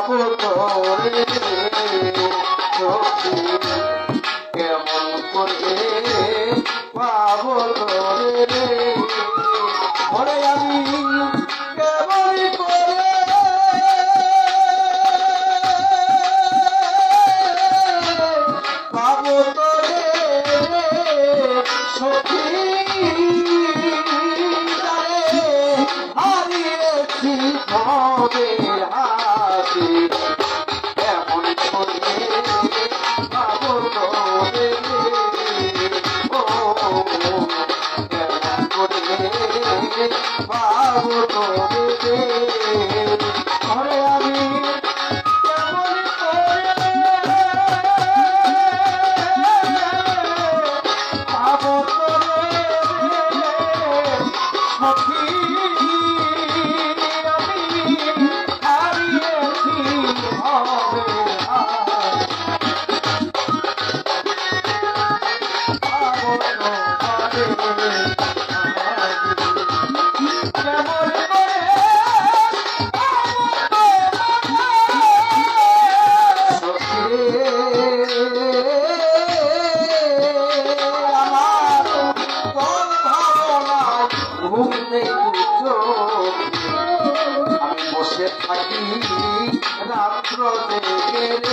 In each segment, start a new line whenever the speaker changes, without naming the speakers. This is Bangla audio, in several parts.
পাবো তোরে সখী কেমন করে পাবো তোরে ওরে আমি কেমন করে পাবো তোরে সখী হারিয়েছি ভাবে পাবো তুমি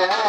Yeah.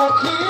সখী